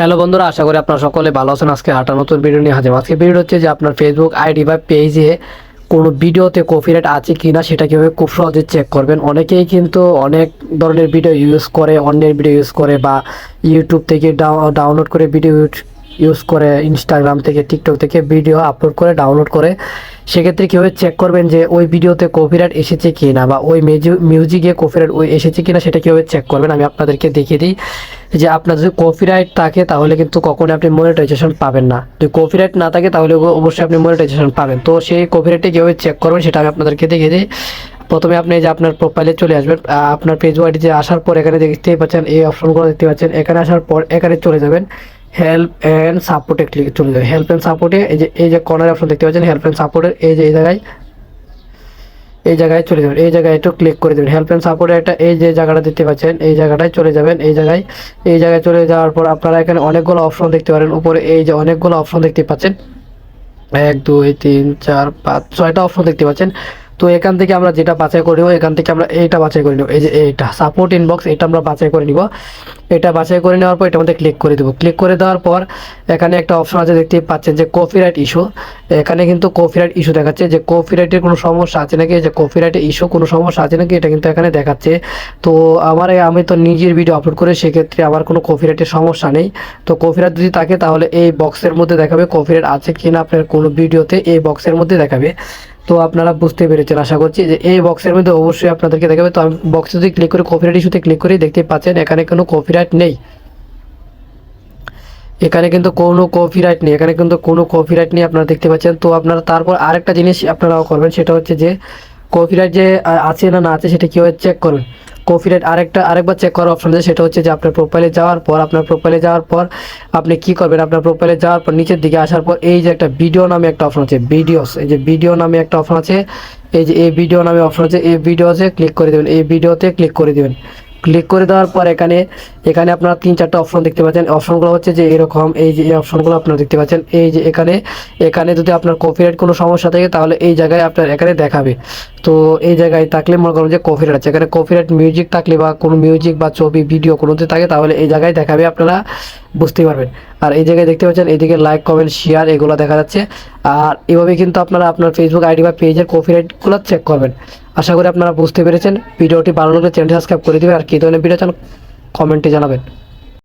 Hello বন্ধুরা, আশা করি আপনারা সকলে ভালো আছেন। আজকে আটা নতুন ভিডিও নিয়ে হাজির। আজকে ভিডিও হচ্ছে যে আপনার ফেসবুক আইডি বা পেজে কোনো ভিডিওতে কপিরাইট আছে কি না সেটা কীভাবে খুব সহজে চেক করবেন। অনেকেই কিন্তু অনেক ধরনের ভিডিও ইউজ করে, অন্যের ভিডিও ইউজ করে বা ইউটিউব থেকে ডাউনলোড করে ভিডিও ইউজ করে ইনস্টাগ্রাম থেকে টিকটক থেকে ভিডিও আপলোড করে ডাউনলোড করে। সেক্ষেত্রে কীভাবে চেক করবেন যে ওই ভিডিওতে কপিরাইট এসেছে কি না বা ওই মিউজিকে কপিরাইট ওই এসেছে কি না সেটা কীভাবে চেক করবেন? আমি আপনাদেরকে দেখিয়ে দিই যে আপনার যদি কপিরাইট থাকে তাহলে কিন্তু কখনোই আপনি মনিটাইজেশন পাবেন না। যদি কপিরাইট না থাকে তাহলে অবশ্যই আপনি মনিটাইজেশন পাবেন। তো সেই কপিরাইটে কীভাবে চেক করবেন সেটা আমি আপনাদেরকে দেখিয়ে দিই। প্রথমে আপনি যে আপনার প্রোফাইলে চলে আসবেন। আপনার পেজ ওয়াইডিতে আসার পর এখানে দেখতেই পাচ্ছেন, এই অপশনগুলো দেখতে পাচ্ছেন। এখানে আসার পর এখানে চলে যাবেন। হেল্প অ্যান্ড সাপোর্টে ক্লিক চলে যাবে হেল্প অ্যান্ড সাপোর্টে এই যে এই যে কর্নার অপশন দেখতে পাচ্ছেন হেল্প অ্যান্ড সাপোর্টের এই যে, এই জায়গায় এই জায়গায় চলে যাবেন। এই জায়গায় একটু ক্লিক করে দেবেন। হেল্প অ্যান্ড সাপোর্টের একটা এই যে জায়গাটা দেখতে পাচ্ছেন, এই জায়গাটায় চলে যাবেন। এই জায়গায় এই জায়গায় চলে যাওয়ার পর আপনারা এখানে অনেকগুলো অপশন দেখতে পারেন। উপরে এই যে অনেকগুলো অপশন দেখতে পাচ্ছেন। এক, দুই, তিন, চার, পাঁচ, ছয়টা অপশন দেখতে পাচ্ছেন। তো এখান থেকে আমরা যেটা বাছাই করে নেব, এখান থেকে আমরা এইটা বাছাই করে নেব। এই যে এইটা সাপোর্ট ইনবক্স এটা আমরা বাছাই করে নিব। এটা বাছাই করে নেওয়ার পর এটার মধ্যে ক্লিক করে দেবো। ক্লিক করে দেওয়ার পর এখানে একটা অপশন আছে, দেখতে পাচ্ছেন যে কপিরাইট ইস্যু এখানে কিন্তু কপিরাইট ইস্যু দেখাচ্ছে যে কপিরাইটের কোনো সমস্যা আছে নাকি? যে কপিরাইটের ইস্যু কোনো সমস্যা আছে নাকি? এটা কিন্তু এখানে দেখাচ্ছে। তো আমার আমি তো নিজের ভিডিও আপলোড করে সেক্ষেত্রে আমার কোনো কপিরাইটের সমস্যা নেই। তো কপিরাইট যদি থাকে তাহলে এই বক্সের মধ্যে দেখাবে কপিরাইট আছে কিনা আপনার কোনো ভিডিওতে এই বক্সের মধ্যে দেখাবে। তো আপনারা বুঝতে পেরেছেন, আশা করছি যে এই বক্সের মধ্যে অবশ্যই আপনাদেরকে দেখাবে। তো আমি বক্সে যদি ক্লিক করে কপিরাইট ইস্যুতে ক্লিক করে দেখতে পাচ্ছেন, এখানে কোনো কপিরাইট নেই। এখানে কিন্তু কোনো কপিরাইট নেই, এখানে কিন্তু কোনো কপিরাইট নেই আপনারা দেখতে পাচ্ছেন। তো আপনারা তারপর আরেকটা জিনিস আপনারাও করবেন, সেটা হচ্ছে যে কপিরাইট যে আছে না না আছে সেটা কীভাবে চেক করবেন। কপিরাইট আরেকটা আরেকবার চেক করার অপশন আছে, সেটা হচ্ছে যে আপনার প্রোফাইলে যাওয়ার পর, আপনার প্রোফাইলে যাওয়ার পর আপনি কি করবেন? আপনার প্রোফাইলে যাওয়ার পর, নিচের দিকে আসার পর, এই যে একটা ভিডিও নামে একটা অপশন আছে ভিডিওস এই যে ভিডিও নামে একটা অপশন আছে, এই যে এই ভিডিও নামে অপশন আছে, এই ভিডিওতে ক্লিক করে দেবেন, এই ভিডিওতে ক্লিক করে দেবেন। ক্লিক করে দেওয়ার পর এখানে এখানে আপনারা তিন চারটা অপশন দেখতে পাচ্ছেন। অপশনগুলো হচ্ছে যে এরকম, এই যে এই অপশনগুলো আপনারা দেখতে পাচ্ছেন। এই যে এখানে এখানে যদি আপনার কপিরাইট কোনো সমস্যা থাকে, তাহলে এই জায়গায় আপনার এখানে দেখাবে। তো এই জায়গায় থাকলে মনে করুন যে কপিরাইট আছে। এখানে কপিরাইট মিউজিক থাকলে বা কোনো মিউজিক বা ছবি ভিডিও কোনোতে থাকে, তাহলে এই জায়গায় দেখাবে আপনারা। বুঝতে পারবেন। আর এই জায়গায় দেখতে পাচ্ছেন, এদিকে লাইক কমেন্ট শেয়ার এগুলো দেখা যাচ্ছে। আর এভাবে কিন্তু আপনারা আপনার ফেসবুক আইডি বা পেজের কপিরাইটগুলো চেক করবেন। আশা করি আপনারা বুঝতে পেরেছেন। ভিডিওটি ভালো লাগলে চ্যানেল সাবস্ক্রাইব করে দেবেন। আর কী ধরনের ভিডিও চান কমেন্টে জানাবেন।